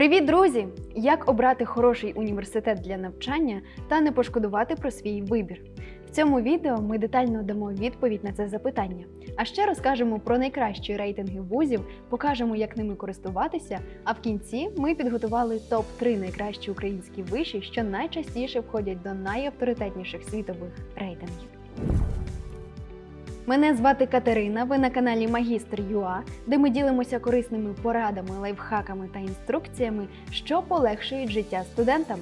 Привіт, друзі! Як обрати хороший університет для навчання та не пошкодувати про свій вибір? В цьому відео ми детально дамо відповідь на це запитання. А ще розкажемо про найкращі рейтинги вузів, покажемо, як ними користуватися. А в кінці ми підготували топ 3 найкращі українські виші, що найчастіше входять до найавторитетніших світових рейтингів. Мене звати Катерина. Ви на каналі Магістр ЮА, де ми ділимося корисними порадами, лайфхаками та інструкціями, що полегшують життя студентам.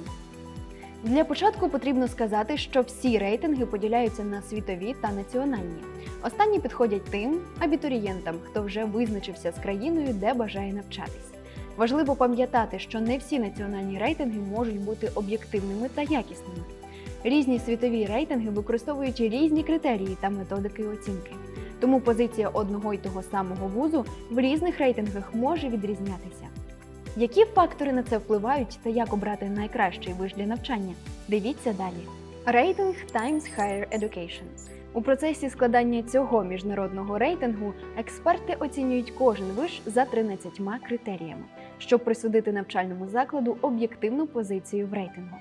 Для початку потрібно сказати, що всі рейтинги поділяються на світові та національні. Останні підходять тим абітурієнтам, хто вже визначився з країною, де бажає навчатись. Важливо пам'ятати, що не всі національні рейтинги можуть бути об'єктивними та якісними. Різні світові рейтинги використовують різні критерії та методики оцінки. Тому позиція одного й того самого вузу в різних рейтингах може відрізнятися. Які фактори на це впливають та як обрати найкращий виш для навчання? Дивіться далі. Рейтинг Times Higher Education. У процесі складання цього міжнародного рейтингу експерти оцінюють кожен виш за 13 критеріями, щоб присудити навчальному закладу об'єктивну позицію в рейтингу.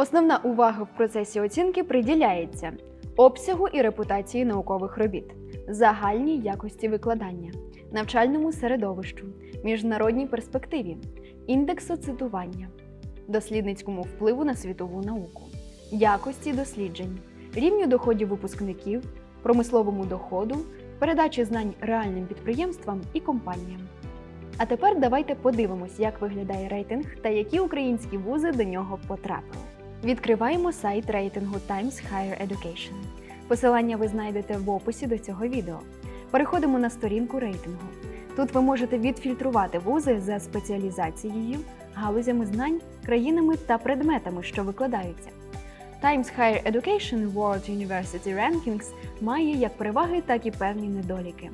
Основна увага в процесі оцінки приділяється обсягу і репутації наукових робіт, загальній якості викладання, навчальному середовищу, міжнародній перспективі, індексу цитування, дослідницькому впливу на світову науку, якості досліджень, рівню доходів випускників, промисловому доходу, передачі знань реальним підприємствам і компаніям. А тепер давайте подивимось, як виглядає рейтинг та які українські вузи до нього потрапили. Відкриваємо сайт рейтингу Times Higher Education. Посилання ви знайдете в описі до цього відео. Переходимо на сторінку рейтингу. Тут ви можете відфільтрувати вузи за спеціалізацією, галузями знань, країнами та предметами, що викладаються. Times Higher Education World University Rankings має як переваги, так і певні недоліки.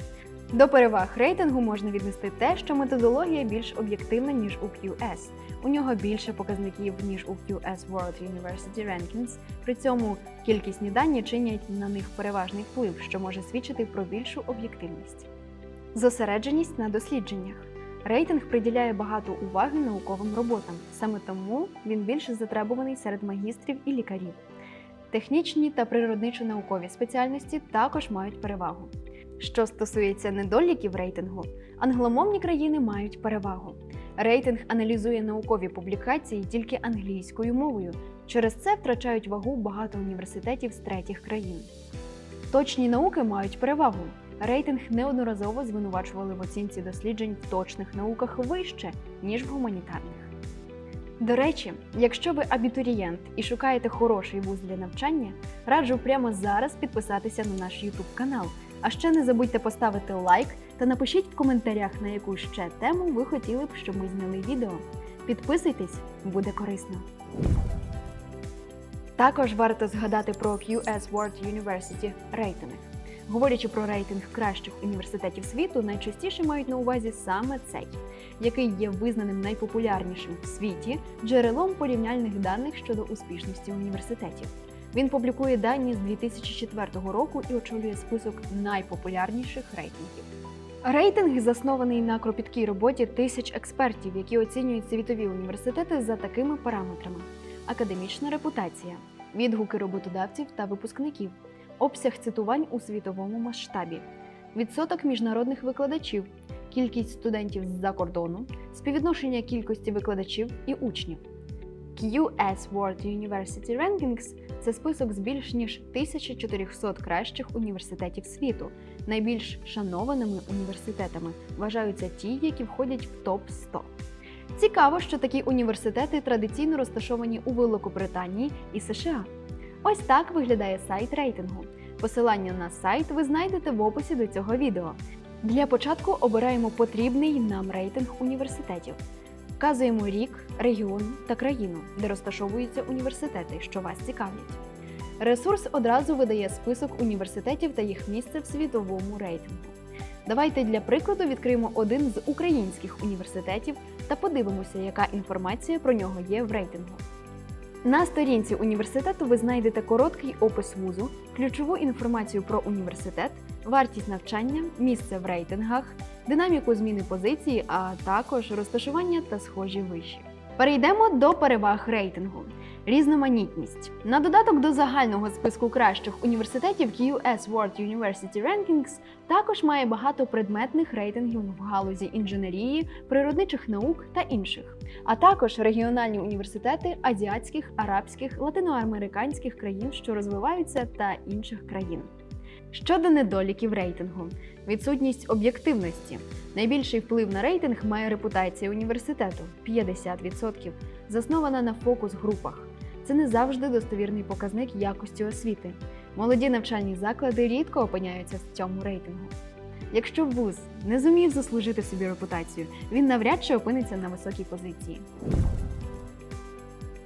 До переваг рейтингу можна віднести те, що методологія більш об'єктивна, ніж у QS. У нього більше показників, ніж у QS World University Rankings. При цьому кількісні дані чинять на них переважний вплив, що може свідчити про більшу об'єктивність. Зосередженість на дослідженнях. Рейтинг приділяє багато уваги науковим роботам, саме тому він більше затребуваний серед магістрів і лікарів. Технічні та природничо-наукові спеціальності також мають перевагу. Що стосується недоліків рейтингу, англомовні країни мають перевагу. Рейтинг аналізує наукові публікації тільки англійською мовою. Через це втрачають вагу багато університетів з третіх країн. Точні науки мають перевагу. Рейтинг неодноразово звинувачували в оцінці досліджень в точних науках вище, ніж в гуманітарних. До речі, якщо ви абітурієнт і шукаєте хороший вуз для навчання, раджу прямо зараз підписатися на наш YouTube канал. А ще не забудьте поставити лайк та напишіть в коментарях, на яку ще тему ви хотіли б, щоб ми зняли відео. Підписуйтесь, буде корисно. Також варто згадати про QS World University рейтинг. Говорячи про рейтинг кращих університетів світу, найчастіше мають на увазі саме цей, який є визнаним найпопулярнішим в світі джерелом порівняльних даних щодо успішності університетів. Він публікує дані з 2004 року і очолює список найпопулярніших рейтингів. Рейтинг заснований на кропіткій роботі тисяч експертів, які оцінюють світові університети за такими параметрами: академічна репутація, відгуки роботодавців та випускників, обсяг цитувань у світовому масштабі, відсоток міжнародних викладачів, кількість студентів з-за кордону, співвідношення кількості викладачів і учнів. QS World University Rankings – це список з більш ніж 1400 кращих університетів світу. Найбільш шанованими університетами вважаються ті, які входять в топ 100 Цікаво, що такі університети традиційно розташовані у Великобританії і США. Ось так виглядає сайт рейтингу. Посилання на сайт ви знайдете в описі до цього відео. Для початку обираємо потрібний нам рейтинг університетів. Вказуємо рік, регіон та країну, де розташовуються університети, що вас цікавлять. Ресурс одразу видає список університетів та їх місце в світовому рейтингу. Давайте для прикладу відкриємо один з українських університетів та подивимося, яка інформація про нього є в рейтингу. На сторінці університету ви знайдете короткий опис вузу, ключову інформацію про університет, вартість навчання, місце в рейтингах, динаміку зміни позиції, а також розташування та схожі виші. Перейдемо до переваг рейтингу. Різноманітність на додаток до загального списку кращих університетів QS World University Rankings також має багато предметних рейтингів в галузі інженерії, природничих наук та інших, а також регіональні університети азіатських, арабських, латиноамериканських країн, що розвиваються, та інших країн. Щодо недоліків рейтингу, відсутність об'єктивності. Найбільший вплив на рейтинг має репутація університету 50%, заснована на фокус-групах. Це не завжди достовірний показник якості освіти. Молоді навчальні заклади рідко опиняються в цьому рейтингу. Якщо вуз не зумів заслужити собі репутацію, він навряд чи опиниться на високій позиції.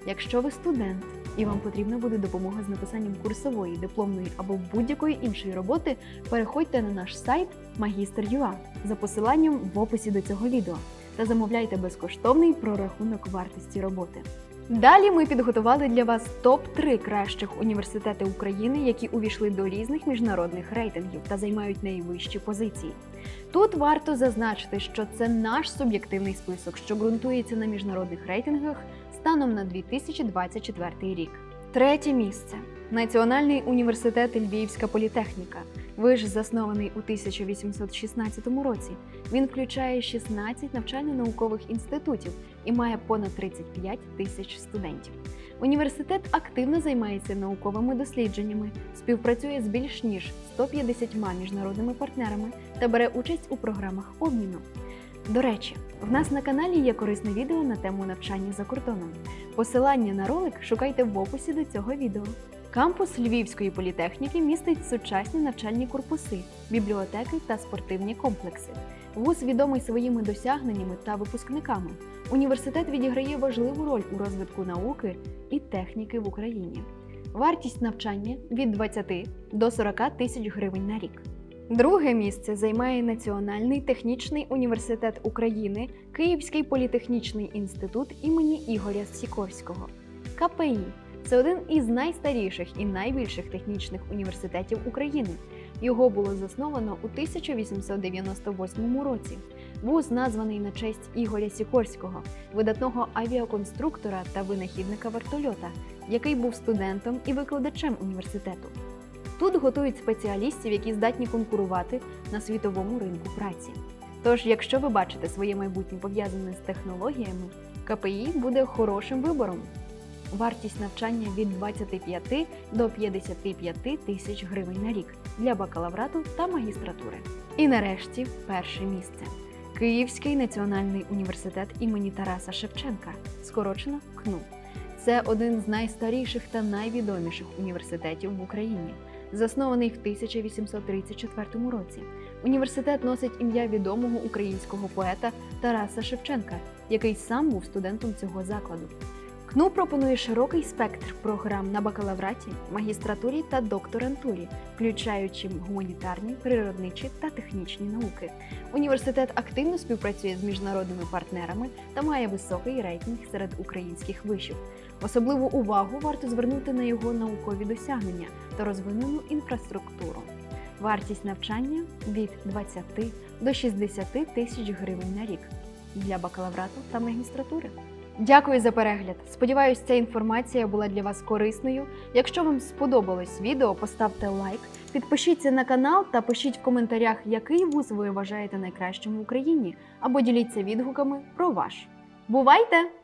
Якщо ви студент і вам потрібна буде допомога з написанням курсової, дипломної або будь-якої іншої роботи, переходьте на наш сайт Magister.ua за посиланням в описі до цього відео та замовляйте безкоштовний прорахунок вартості роботи. Далі ми підготували для вас топ-3 кращих університети України, які увійшли до різних міжнародних рейтингів та займають найвищі позиції. Тут варто зазначити, що це наш суб'єктивний список, що ґрунтується на міжнародних рейтингах станом на 2024 рік. Третє місце Національний університет Львівська політехніка. Виш заснований у 1816 році. Він включає 16 навчально-наукових інститутів і має понад 35 тисяч студентів. Університет активно займається науковими дослідженнями, співпрацює з більш ніж 150 міжнародними партнерами та бере участь у програмах обміну. До речі, в нас на каналі є корисне відео на тему навчання за кордоном. Посилання на ролик шукайте в описі до цього відео. Кампус Львівської політехніки містить сучасні навчальні корпуси, бібліотеки та спортивні комплекси. Вуз відомий своїми досягненнями та випускниками. Університет відіграє важливу роль у розвитку науки і техніки в Україні. Вартість навчання від 20 до 40 тисяч гривень на рік. Друге місце займає Національний технічний університет України, Київський політехнічний інститут імені Ігоря Сікорського. КПІ це один із найстаріших і найбільших технічних університетів України. Його було засновано у 1898 році. Вуз названий на честь Ігоря Сікорського, видатного авіаконструктора та винахідника вертольота, який був студентом і викладачем університету. Тут готують спеціалістів, які здатні конкурувати на світовому ринку праці. Тож, якщо ви бачите своє майбутнє пов'язане з технологіями, КПІ буде хорошим вибором. Вартість навчання від 25 до 55 тисяч гривень на рік для бакалаврату та магістратури. І нарешті перше місце Київський національний університет імені Тараса Шевченка, скорочено КНУ. Це один з найстаріших та найвідоміших університетів в Україні, заснований в 1834 році. Університет носить ім'я відомого українського поета Тараса Шевченка, який сам був студентом цього закладу. КНУ пропонує широкий спектр програм на бакалавраті, магістратурі та докторантурі, включаючи гуманітарні, природничі та технічні науки. Університет активно співпрацює з міжнародними партнерами та має високий рейтинг серед українських вишів. Особливу увагу варто звернути на його наукові досягнення та розвинену інфраструктуру. Вартість навчання від 20 до 60 тисяч гривень на рік для бакалаврату та магістратури. Дякую за перегляд. Сподіваюсь, ця інформація була для вас корисною. Якщо вам сподобалось відео, поставте лайк, підпишіться на канал та пишіть в коментарях, який вуз ви вважаєте найкращим в Україні, або діліться відгуками про ваш. Бувайте!